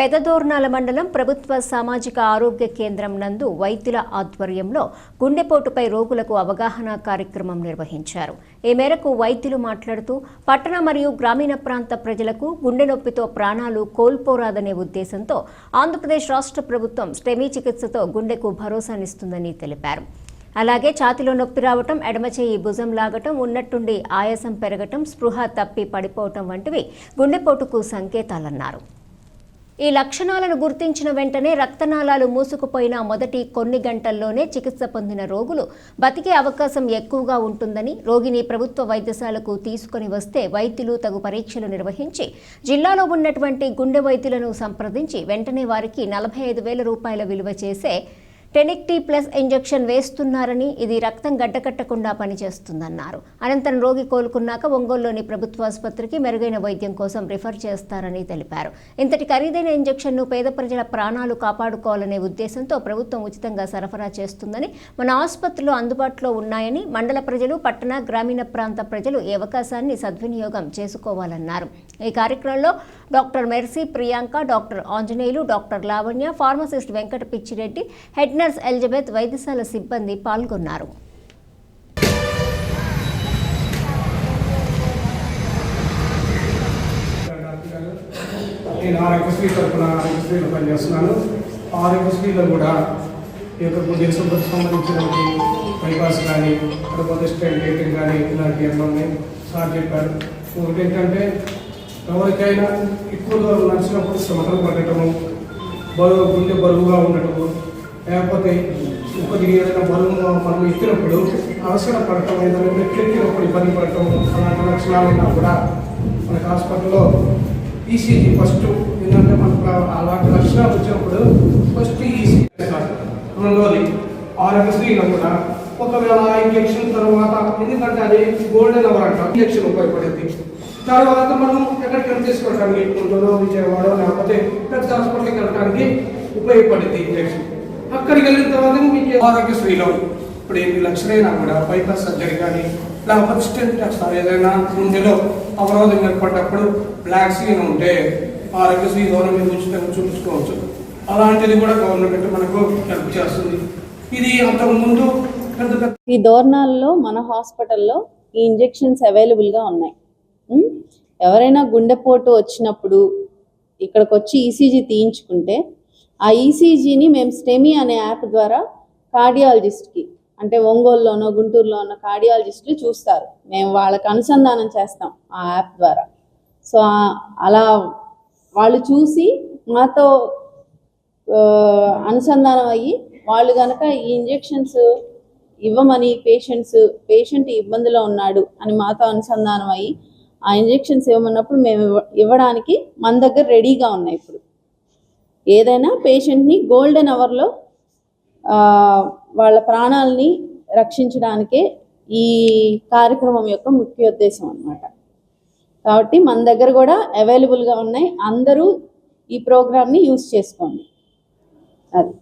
పెదదోర్నాల మండలం ప్రభుత్వ సామాజిక ఆరోగ్య కేంద్రం నందు వైద్యుల ఆధ్వర్యంలో గుండెపోటుపై రోగులకు అవగాహన కార్యక్రమం నిర్వహించారు. ఈ మేరకు వైద్యులు మాట్లాడుతూ పట్టణ మరియు గ్రామీణ ప్రాంత ప్రజలకు గుండె నొప్పితో ప్రాణాలు కోల్పోరాదనే ఉద్దేశంతో ఆంధ్రప్రదేశ్ రాష్ట్ర ప్రభుత్వం స్టెమీ చికిత్సతో గుండెకు భరోసానిస్తుందని తెలిపారు. అలాగే ఛాతిలో నొప్పి రావటం ఎడమ చేయి భుజం లాగటం ఉన్నట్టుండి ఆయాసం పెరగటం స్పృహ తప్పి పడిపోవటం వంటివి గుండెపోటుకు సంకేతాలన్నారు. ఈ లక్షణాలను గుర్తించిన వెంటనే రక్తనాళాలు మూసుకుపోయిన మొదటి కొన్ని గంటల్లోనే చికిత్స పొందిన రోగులు బతికే అవకాశం ఎక్కువగా ఉంటుందని రోగిని ప్రభుత్వ వైద్యశాలకు తీసుకొని వస్తే వైద్యులు తగు పరీక్షలు నిర్వహించి జిల్లాలో ఉన్నటువంటి గుండె వైద్యులను సంప్రదించి వెంటనే వారికి నలభై ఐదు వేల రూపాయల విలువ చేసే టెనిక్టీ ప్లస్ ఇంజెక్షన్ వేస్తున్నారని ఇది రక్తం గడ్డకట్టకుండా పనిచేస్తుందన్నారు. అనంతరం రోగి కోలుకున్నాక ఒంగోలులోని ప్రభుత్వ ఆసుపత్రికి మెరుగైన వైద్యం కోసం రిఫర్ చేస్తారని తెలిపారు. ఇంతటి ఖరీదైన ఇంజెక్షన్ను పేద ప్రజల ప్రాణాలు కాపాడుకోవాలనే ఉద్దేశంతో ప్రభుత్వం ఉచితంగా సరఫరా చేస్తుందని మన ఆసుపత్రులు అందుబాటులో ఉన్నాయని మండల ప్రజలు పట్టణ గ్రామీణ ప్రాంత ప్రజలు ఈ అవకాశాన్ని సద్వినియోగం చేసుకోవాలన్నారు. ఈ కార్యక్రమంలో doctor Mercy Priyanka doctor Anjaneyulu doctor Lavanya pharmacist Venkata Pichireddy head nurse Elizabeth వైద్యశాల సిబ్బంది పాల్గొన్నారు. డాక్టర్ గారు, నేను ఆరోగ్యశ్రీ తరఫున ఆరోగ్యశ్రీలో పనిచేస్తున్నాను. ఆరోగ్యశ్రీలో కూడా ఈ యొక్క గుండెకి సంబంధ సంబంధించినటువంటి బైపాస్ కానీ లేకపోతే స్టెంట్ గేటింగ్ కానీ ఇలాంటివి ఎన్నో ఉన్నాయి? సార్ చెప్పారు. ఒకటి ఏంటంటే ఎవరికైనా ఎక్కువ దూరం నడిచినప్పుడు శ్రమతలు పడటము బరువు గుండె బరువుగా ఉండటము లేకపోతే కొద్దిగా ఏదైనా బరువు మనం ఎక్కినప్పుడు అవసరం పడటం ఏదైనా మెట్లెక్కినప్పుడు ఇబ్బంది పడటం అలాంటి లక్షణాలు అయినా కూడా మనకు హాస్పిటల్లో ఈసీజీ ఫస్ట్ ఏంటంటే మనకు అలాంటి లక్షణాలు వచ్చినప్పుడు ఫస్ట్ ఈసీజీ రెండోది ఆరోగ్యశ్రీలో కూడా ఒకవేళ ఆ ఇంజక్షన్ తర్వాత ఎందుకంటే అది గోల్డెన్ అవర్ అంట ఇంజక్షన్ ఉపయోగపడింది. తర్వాత మనం ఎక్కడికైనా చేసుకోవడానికి? గుంటూరు విజయవాడ లేకపోతే పెద్ద హాస్పిటల్కి వెళ్ళడానికి ఉపయోగపడింది ఇంజక్షన్. అక్కడికి వెళ్ళిన తర్వాత మీకు ఆరోగ్యశ్రీలో ఇప్పుడు ఎన్ని లక్షలైనా కూడా బైపాస్ సర్జరీ కానీ లేకపోతే స్టెంట్ ఏదైనా గుండెలో అవరోధం ఏర్పడ్డప్పుడు బ్లాక్ స్క్రీన్ ఉంటే ఆరోగ్యశ్రీ ద్వారా మీరు ఉచితంగా చూపించుకోవచ్చు. అలాంటిది కూడా గవర్నమెంట్ మనకు హెల్ప్ చేస్తుంది. ఇది అంతకుముందు పెద్ద పెద్ద ఈ దోర్నాల్లో మన హాస్పిటల్లో ఈ ఇంజెక్షన్స్ అవైలబుల్గా ఉన్నాయి. ఎవరైనా గుండెపోటు వచ్చినప్పుడు ఇక్కడికి వచ్చి ఈసీజీ తీయించుకుంటే ఆ ఈసీజీని మేము స్టెమీ అనే యాప్ ద్వారా కార్డియాలజిస్ట్కి అంటే ఒంగోలులోనో గుంటూరులోనో కార్డియాలజిస్టులు చూస్తారు. మేము వాళ్ళకి అనుసంధానం చేస్తాం ఆ యాప్ ద్వారా. సో అలా వాళ్ళు చూసి మాతో అనుసంధానం అయ్యి వాళ్ళు కనుక ఈ ఇంజెక్షన్స్ ఇవ్వమని పేషెంట్స్ పేషెంట్ ఇబ్బందిలో ఉన్నాడు అని మాతో అనుసంధానం అయ్యి ఆ ఇంజెక్షన్స్ ఇవ్వమన్నప్పుడు మేము ఇవ్వ- ఇవ్వడానికి మన దగ్గర రెడీగా ఉన్నాయి ఇప్పుడు. ఏదైనా పేషెంట్ని గోల్డెన్ అవర్లో వాళ్ళ ప్రాణాలని రక్షించడానికే ఈ కార్యక్రమం యొక్క ముఖ్య ఉద్దేశం అనమాట కాబట్టి మన దగ్గర కూడా అవైలబుల్గా ఉన్నాయి. అందరూ ఈ ప్రోగ్రామ్ని యూస్ చేసుకోండి. అది.